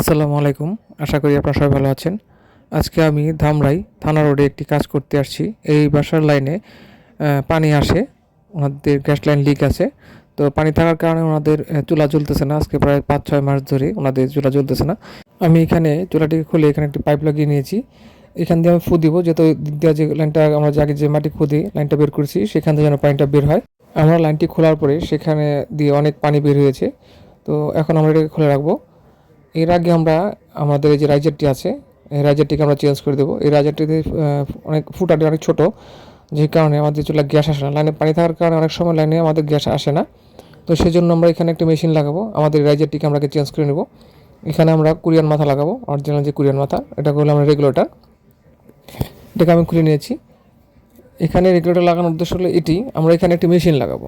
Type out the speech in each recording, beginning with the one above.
আসসালামু আলাইকুম। আশা করি আপনারা সবাই ভালো আছেন। আজকে আমি ধামরাই থানা রোডে একটি কাজ করতে আসছি। এই বাসার লাইনে পানি আসে। ওনাদের গ্যাস লাইন লিক আছে। তো পানি থাকার কারণে ওনাদের চুলা জ্বলতেছে না। আজকে প্রায় পাঁচ ছয় মাস ধরে ওনাদের চুলা জ্বলতেছে না। আমি এখানে চুলাটিকে খুলে এখানে একটি পাইপ লাগিয়ে নিয়েছি। এখান দিয়ে আমি ফু দিব। যেহেতু দিক যে লাইনটা, আমরা আগে যে মাটি খুঁদি লাইনটা বের করেছি, সেখান থেকে যেন পানিটা বের হয়। আমরা লাইনটি খোলার পরে সেখানে দিয়ে অনেক পানি বের হয়েছে। তো এখন আমরা এটাকে খুলে রাখব। এর আগে আমরা আমাদের এই যে রাইজারটি আছে, এই রাইজারটিকে আমরা চেঞ্জ করে দেবো। এই রাইজারটিতে অনেক ফুটাটি অনেক ছোট, যে কারণে আমাদের চুলা গ্যাস আসে না। লাইনে পানি থাকার কারণে অনেক সময় লাইনে আমাদের গ্যাস আসে না। তো সেজন্য আমরা এখানে একটা মেশিন লাগাবো। আমাদের রাইজারটিকে আমরা চেঞ্জ করে নেব। এখানে আমরা কুরিয়ান মাথা লাগাবো অরিজিনাল যে কুরিয়ান মাথা এটা হলো আমরা রেগুলেটর এটাকে আমি খুলে নিয়েছি। এখানে রেগুলেটর লাগানোর উদ্দেশ্য হলো এটি, আমরা এখানে একটি মেশিন লাগাবো।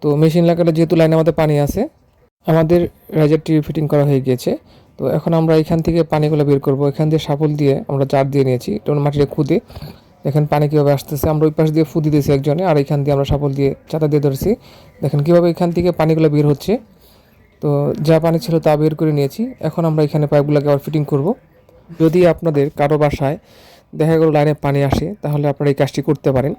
তো মেশিন লাগালে যেহেতু লাইনে আমাদের পানি আছে আমাদের রাইজার রাইজারটি ফিটিং করা হয়ে গিয়েছে। তো এখন আমরা এখান থেকে পানিগুলো বের করব। এখান দিয়ে সাপল দিয়ে আমরা জার দিয়ে নিয়েছি এটা মাটিতে খুদে দেখেন পানি কীভাবে আসতেছে, আমরা ওই পাশ দিয়ে ফুদি দিয়েছি একজনে, আর এখান দিয়ে আমরা সাপল দিয়ে চাতা দিয়ে ধরেছি। দেখেন কীভাবে এখান থেকে পানিগুলো বের হচ্ছে। তো যা পানি ছিল তা বের করে নিয়েছি। এখন আমরা এখানে পাইপগুলোকে আবার ফিটিং করব। যদি আপনাদের কারও বাসায় দেখা গেলো লাইনে পানি আসে, তাহলে আপনারা এই কাজটি করতে পারেন।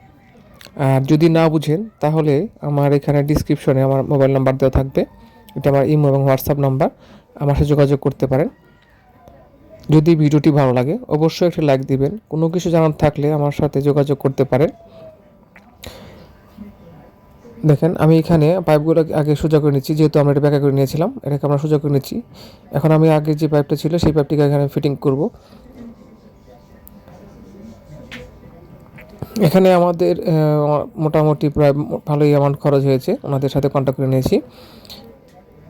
আর যদি না বুঝেন, তাহলে আমার এখানে ডিসক্রিপশনে আমার মোবাইল নাম্বার দেওয়া থাকবে। এটা আমার ইমো এবং হোয়াটসঅ্যাপ নাম্বার, আমার সাথে যোগাযোগ করতে পারেন। যদি ভিডিওটি ভালো লাগে, অবশ্যই একটা লাইক দিবেন। কোনো কিছু জানার থাকলে আমার সাথে যোগাযোগ করতে পারেন। দেখেন, আমি এখানে পাইপগুলো আগে সোজা করে নিচ্ছি, যেহেতু আমরা এটা ব্যাকা করে নিয়েছিলাম, এটাকে আমরা সোজা করে নিচ্ছি। এখন আমি আগে যে পাইপটা ছিল, সেই পাইপটিকে এখানে ফিটিং করব। এখানে আমাদের মোটামুটি প্রায় ভালোই অ্যামাউন্ট খরচ হয়েছে, ওনাদের সাথে কন্ট্যাক্ট করে নিয়েছি।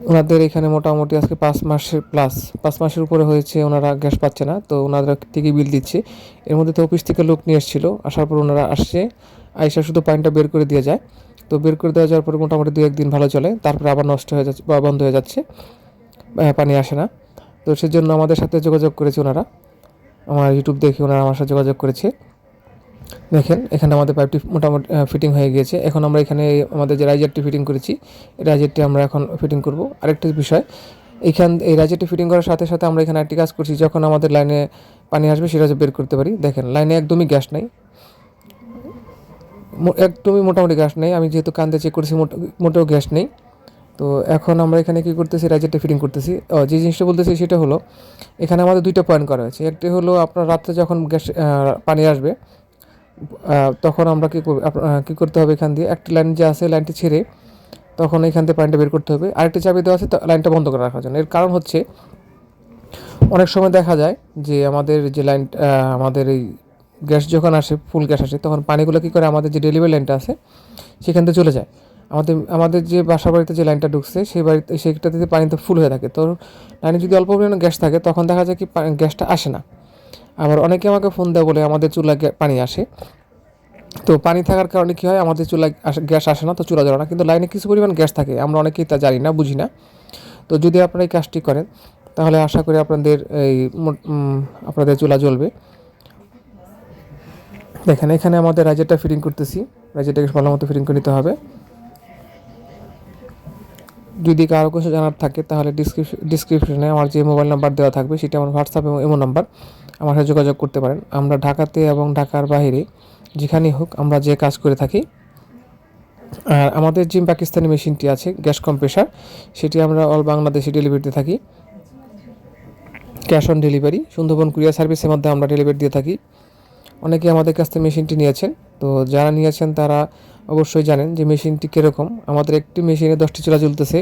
ওনাদের এখানে মোটামুটি আজকে পাঁচ মাসের প্লাস পাঁচ মাসের উপরে হয়েছে, ওনারা গ্যাস পাচ্ছে না, তো ওনারা ঠিকই বিল দিচ্ছে। এর মধ্যে তো অফিস থেকে লোক নিয়ে এসেছিল, আসার পর ওনারা আসছে, আইসা শুধু পানিটা বের করে দিয়ে যায়। তো বের করে দেওয়া যাওয়ার পরে মোটামুটি দু একদিন ভালো চলে, তারপরে আবার নষ্ট হয়ে যাচ্ছে, বা বন্ধ হয়ে যাচ্ছে পানি আসে না। তো সেজন্য আমাদের সাথে যোগাযোগ করেছে ওনারা। আমার ইউটিউব দেখে ওনারা আমার সাথে যোগাযোগ করেছে। দেখেন এখানে আমাদের পাইপটি মোটামুটি ফিটিং হয়ে গিয়েছে। এখন আমরা এখানে আমাদের যে রাইজারটি ফিটিং করেছি রাইজারটি আমরা এখন ফিটিং করব। আরেকটি বিষয় এইখান এই রাইজারটি ফিটিং করার সাথে সাথে আমরা এখানে একটি কাজ করছি। যখন আমাদের লাইনে পানি আসবে, সেটা বের করতে পারি। দেখেন লাইনে একদমই গ্যাস নেই। একদমই মোটামুটি গ্যাস নেই। আমি যেহেতু কান্দে চেক করেছি, মোট- মোটেও গ্যাস নেই। তো এখন আমরা এখানে কি করতেছি রাইজারটা ফিটিং করতেছি। যে জিনিসটা বলতেছি, সেটা হলো, এখানে আমাদের দুইটা পয়েন্ট করা হয়েছে। একটি হলো, আপনার রাত্রে যখন গ্যাস পানি আসবে তখন আমরা কী করব কী করতে হবে এখান দিয়ে? একটি লাইন যে আছে, লাইনটি ছেড়ে তখন এখান থেকে পানিটা বের করতে হবে। আরেকটি চাবি দেওয়া আছে, তো লাইনটা বন্ধ করে রাখার জন্য। এর কারণ হচ্ছে, অনেক সময় দেখা যায় যে আমাদের যে লাইন আমাদের এই গ্যাস যখন আসে, ফুল গ্যাস আসে, তখন পানিগুলো কী করে? আমাদের যে ডেলিভারি লাইনটা আছে, সেখান থেকে চলে যায়। আমাদের আমাদের যে বাসা বাড়িতে যে লাইনটা ঢুকছে, সেই বাড়িতে, সেইটাতে পানিতে ফুল হয়ে থাকে। তো লাইনে যদি অল্প পরিমাণে গ্যাস থাকে, তখন দেখা যায় কি গ্যাসটা আসে না। আবার অনেকে আমাকে ফোন দেয় বলে আমাদের চুলা পানি আসে। তো পানি থাকার কারণে কী হয়, আমাদের আসে- গ্যাস আসে না, তো চুলা জ্বলে না। কিন্তু লাইনে কিছু পরিমাণ গ্যাস থাকে, আমরা অনেকেই তা জানি না, বুঝি না। তো যদি আপনারা এই কাজটি করেন, তাহলে আশা করি আপনাদের এই আপনাদের চুলা জ্বলবে। দেখেন, এখানে আমাদের রাইজারটা ফিটিং করতেছি। রাইজারটাকে ভালো মতো ফিটিং করে নিতে হবে। যদি কারও কিছু জানার থাকে, তাহলে ডিসক্রিপশনে আমার যে মোবাইল নাম্বার দেওয়া থাকবে, সেটা আমার হোয়াটসঅ্যাপ এবং এমো নাম্বার আমার সাথে যোগাযোগ করতে পারেন। আমরা ঢাকাতে এবং ঢাকার বাইরে যেখানেই হোক আমরা যে কাজ করে থাকি। আর আমাদের যে পাকিস্তানি মেশিনটি আছে, গ্যাস কম্প্রেসার সেটি আমরা অল বাংলাদেশে ডেলিভারিতে থাকি। Cash on delivery Sundarban courier সার্ভিসের মধ্যে আমরা ডেলিভারি দিয়ে থাকি। অনেকে আমাদের কাছ থেকে মেশিনটি নিয়েছেন। তো যারা নিয়েছেন তারা অবশ্যই জানেন যে মেশিনটি কীরকম। আমাদের একটি মেশিনে দশটি চুলা জ্বলতেছে।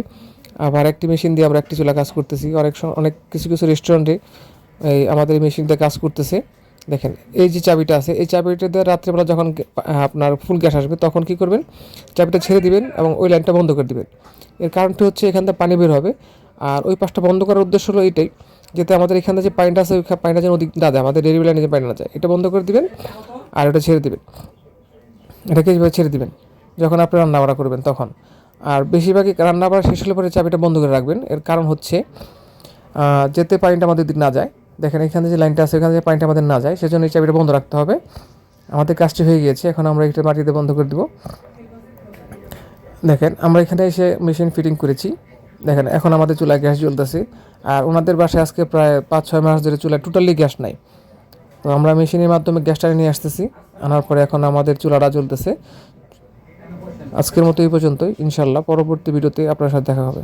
আবার একটি মেশিন দিয়ে আমরা একটি চুলা কাজ করতেছি। অনেক অনেক কিছু কিছু রেস্টুরেন্টে এই আমাদের এই মেশিনটা কাজ করতেছে। দেখেন, এই যে চাবিটা আছে, এই চাবিটা দিয়ে রাত্রেবেলা যখন আপনার ফুল গ্যাস আসবে, তখন কি করবেন? চাবিটা ছেড়ে দিবেন এবং ওই লাইনটা বন্ধ করে দিবেন। এর কারণটি হচ্ছে এখান থেকে পানি বের হবে। আর ওই পাশটা বন্ধ করার উদ্দেশ্য হলো এইটাই যাতে আমাদের এখানে যে পানিটা আছে, ওই পানিটা যেন ওদিক না যায়, আমাদের ডেলিভারি লাইনে যে পানি না যায়, এটা বন্ধ করে দিবেন আর এটা ছেড়ে দিবেন। এটাকে এইভাবে ছেড়ে দিবেন, যখন আপনি রান্না বাড়া করবেন তখন। আর বেশিরভাগই রান্না বাড়া শেষ হলে পরে চাবিটা বন্ধ করে রাখবেন। এর কারণ হচ্ছে যেতে পানিটা আমাদের দিক না যায় দেখেন এখানে যে লাইনটা আছে, ওখানে যে পানিটা আমাদের না যায়, সেজন্য এই চাবিটা বন্ধ রাখতে হবে। আমাদের কাজটি হয়ে গিয়েছে, এখন আমরা এটা মাটিতে বন্ধ করে দেবো। দেখেন, আমরা এখানে এসে মেশিন ফিটিং করেছি। দেখেন, এখন আমাদের চুলায় গ্যাস জ্বলতেছে। আর ওনাদের বাসায় আজকে প্রায় পাঁচ, ছয় মাস ধরে চুলায় টোটালি গ্যাস নাই। তো আমরা মেশিনের মাধ্যমে গ্যাসটা নিয়ে আসতেছি। আনার পরে এখন আমাদের চুলাটা জ্বলতেছে। আজকের মতো এই পর্যন্তই ইনশাল্লাহ পরবর্তী ভিডিওতে আপনার সাথে দেখা হবে।